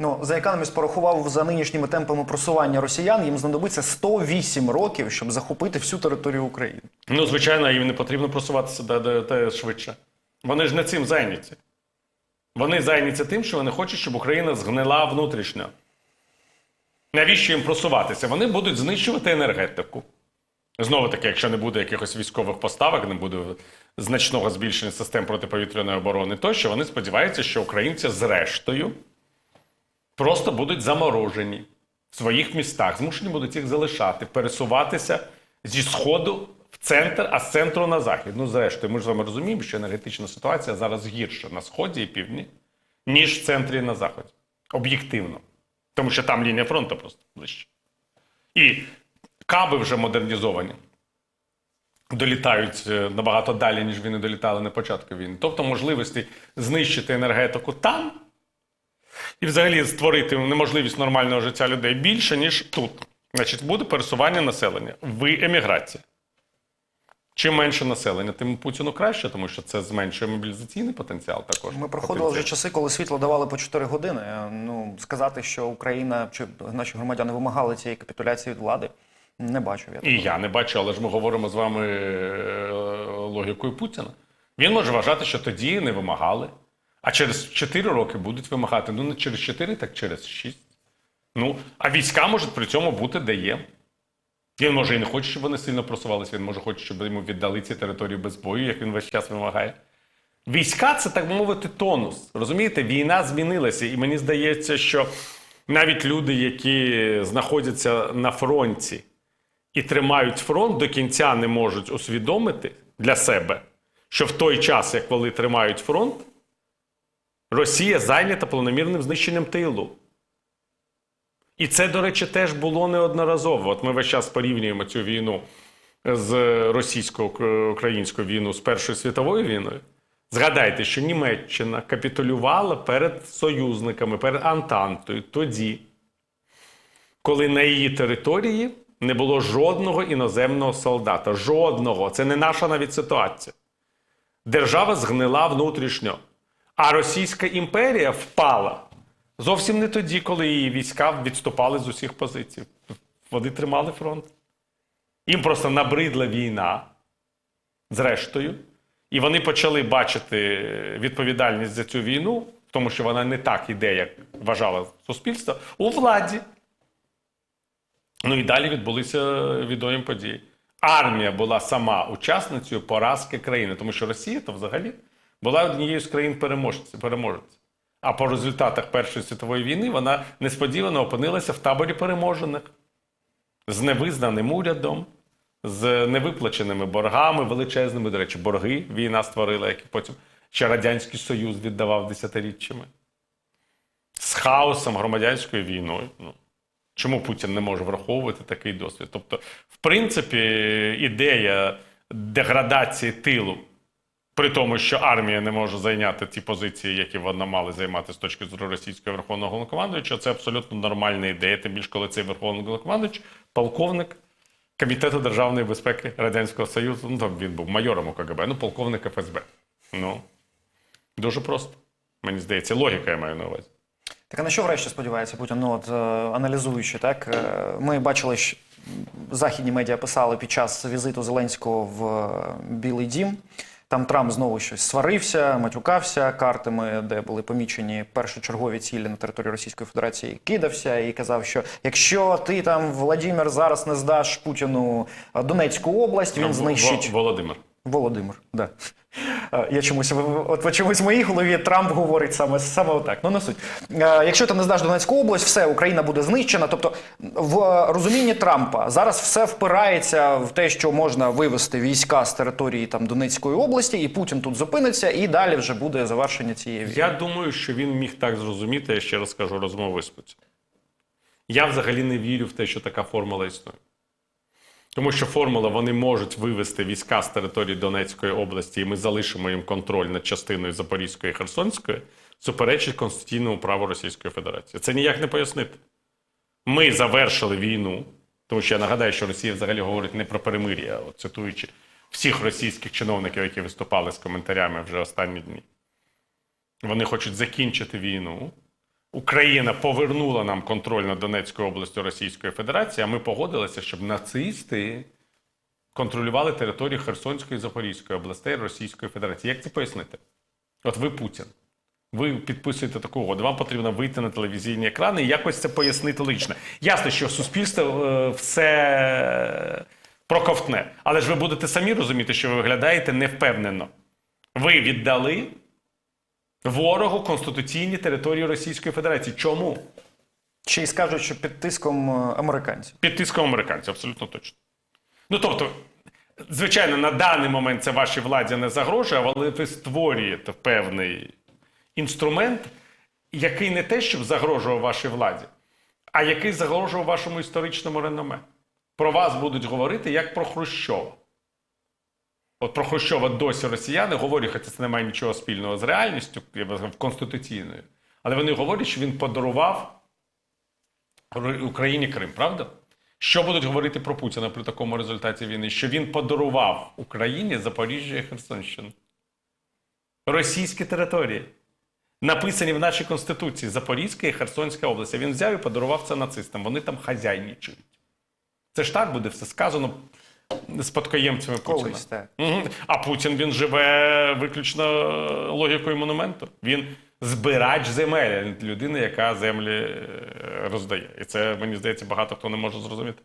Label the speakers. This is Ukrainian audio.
Speaker 1: Ну, за економіст порахував за нинішніми темпами просування росіян, їм знадобиться 108 років, щоб захопити всю територію України.
Speaker 2: Ну, звичайно, їм не потрібно просуватися де, де, де швидше. Вони ж не цим зайняті. Вони зайняті тим, що вони хочуть, щоб Україна згнила внутрішньо. Навіщо їм просуватися? Вони будуть знищувати енергетику. Знову таки, якщо не буде якихось військових поставок, не буде значного збільшення систем протиповітряної оборони, тощо вони сподіваються, що українці зрештою просто будуть заморожені в своїх містах, змушені будуть їх залишати, пересуватися зі сходу в центр, а з центру на захід. Ну, зрештою, ми ж з вами розуміємо, що енергетична ситуація зараз гірша на сході і півдні, ніж в центрі і на заході. Об'єктивно. Тому що там лінія фронту просто ближче. І каби вже модернізовані. Долітають е, набагато далі, ніж вони долітали на початку війни. Тобто можливості знищити енергетику там і взагалі створити неможливість нормального життя людей більше, ніж тут. Значить, буде пересування населення в еміграції. Чим менше населення, тим Путіну краще, тому що це зменшує мобілізаційний потенціал також.
Speaker 1: Ми проходили вже часи, коли світло давали по 4 години. Е, Ну, сказати, що Україна чи наші громадяни вимагали цієї капітуляції від влади, не бачу я.
Speaker 2: І я не бачу, але ж ми говоримо з вами е, логікою Путіна. Він може вважати, що тоді не вимагали, а через 4 роки будуть вимагати. Ну, не через 4, так через 6. Ну, а війська можуть при цьому бути де є. Він може і не хоче, щоб вони сильно просувалися, він може хоче, щоб йому віддали ці території без бою, як він весь час вимагає. Війська це, так би мовити, тонус. Розумієте, війна змінилася, і мені здається, що навіть люди, які знаходяться на фронті і тримають фронт, до кінця не можуть усвідомити для себе, що в той час, як коли тримають фронт, Росія зайнята планомірним знищенням тилу. І це, до речі, теж було неодноразово. От ми весь час порівнюємо цю війну з російсько-українською війною з Першою світовою війною. Згадайте, що Німеччина капітулювала перед союзниками, перед Антантою тоді, коли на її території не було жодного іноземного солдата. Жодного. Це не наша навіть ситуація. Держава згнила внутрішньо. А Російська імперія впала зовсім не тоді, коли її війська відступали з усіх позицій. Вони тримали фронт. Їм просто набридла війна, зрештою. І вони почали бачити відповідальність за цю війну, тому що вона не так іде, як вважало суспільство, у владі. Ну і далі відбулися відомі події. Армія була сама учасницею поразки країни, тому що Росія то взагалі була однією з країн переможців. А по результатах Першої світової війни вона несподівано опинилася в таборі переможених з невизнаним урядом, з невиплаченими боргами, величезними, до речі, борги війна створила, які потім ще Радянський Союз віддавав десятиріччями. З хаосом громадянською війною. Ну, чому Путін не може враховувати такий досвід? Тобто, в принципі, ідея деградації тилу, при тому, що армія не може зайняти ті позиції, які вона мала займати з точки зору російського верховного головнокомандуюча, це абсолютно нормальна ідея. Тим більше, коли цей верховний головнокомандуючий, полковник Комітету державної безпеки Радянського Союзу, ну там він був майором у КГБ, ну полковник ФСБ. Ну дуже просто. Мені здається, логіка я маю на увазі.
Speaker 1: Так а на що врешті сподівається Путін? Ну от е, аналізуючи, так е, ми бачили, що західні медіа писали під час візиту Зеленського в е, Білий Дім. Там Трамп знову щось сварився, матюкався картами, де були помічені першочергові цілі на території Російської Федерації. Кидався і казав, що якщо ти там Владимир зараз не здаш Путіну Донецьку область, він знищить.
Speaker 2: Володимир.
Speaker 1: Володимир, да. Е, Я чомусь от по чомусь в моїй голові Трамп говорить саме саме отак. Ну не суть. Е, Якщо ти не здаш Донецьку область, все Україна буде знищена. Тобто, в розумінні Трампа зараз все впирається в те, що можна вивести війська з території там Донецької області, і Путін тут зупиниться, і далі вже буде завершення цієї війни.
Speaker 2: Я думаю, що він міг так зрозуміти, я ще раз кажу, розмови з Путіним. Я взагалі не вірю в те, що така формула існує. Тому що формула вони можуть вивести війська з території Донецької області, і ми залишимо їм контроль над частиною Запорізької і Херсонської, суперечить конституційному праву Російської Федерації. Це ніяк не пояснити. Ми завершили війну, тому що я нагадаю, що Росія взагалі говорить не про перемир'я, от цитуючи всіх російських чиновників, які виступали з коментарями вже останні дні. Вони хочуть закінчити війну, Україна повернула нам контроль над Донецькою областю Російської Федерації, а ми погодилися, щоб нацисти контролювали територію Херсонської і Запорізької областей Російської Федерації. Як це пояснити? От ви Путін. Ви підписуєте таку угоду. Вам потрібно вийти на телевізійні екрани і якось це пояснити лично. Ясно, що суспільство е, все проковтне, але ж ви будете самі розуміти, що ви виглядаєте невпевнено. Ви віддали ворогу конституційні території Російської Федерації. Чому?
Speaker 1: Ще й скажуть, що під тиском е, американців.
Speaker 2: Під тиском американців, абсолютно точно. Ну тобто, звичайно, на даний момент це вашій владі не загрожує, але ви створюєте певний інструмент, який не те, щоб загрожував вашій владі, а який загрожував вашому історичному реноме. Про вас будуть говорити як про Хрущова. От про Хрущова досі росіяни говорять, хоча це не має нічого спільного з реальністю, я конституційною. Але вони говорять, що він подарував Україні Крим, правда? Що будуть говорити про Путіна при такому результаті війни? Що він подарував Україні Запоріжжя і Херсонщину. Російські території. Написані в нашій Конституції Запорізька і Херсонська область. Він взяв і подарував це нацистам. Вони там хазяйничають. Це ж так буде все сказано спадкоємцями Путіна.
Speaker 1: Колись так.
Speaker 2: А Путін він живе виключно логікою монументу. Він збирач земель, людина, яка землі е, роздає. І це, мені здається, багато хто не може зрозуміти.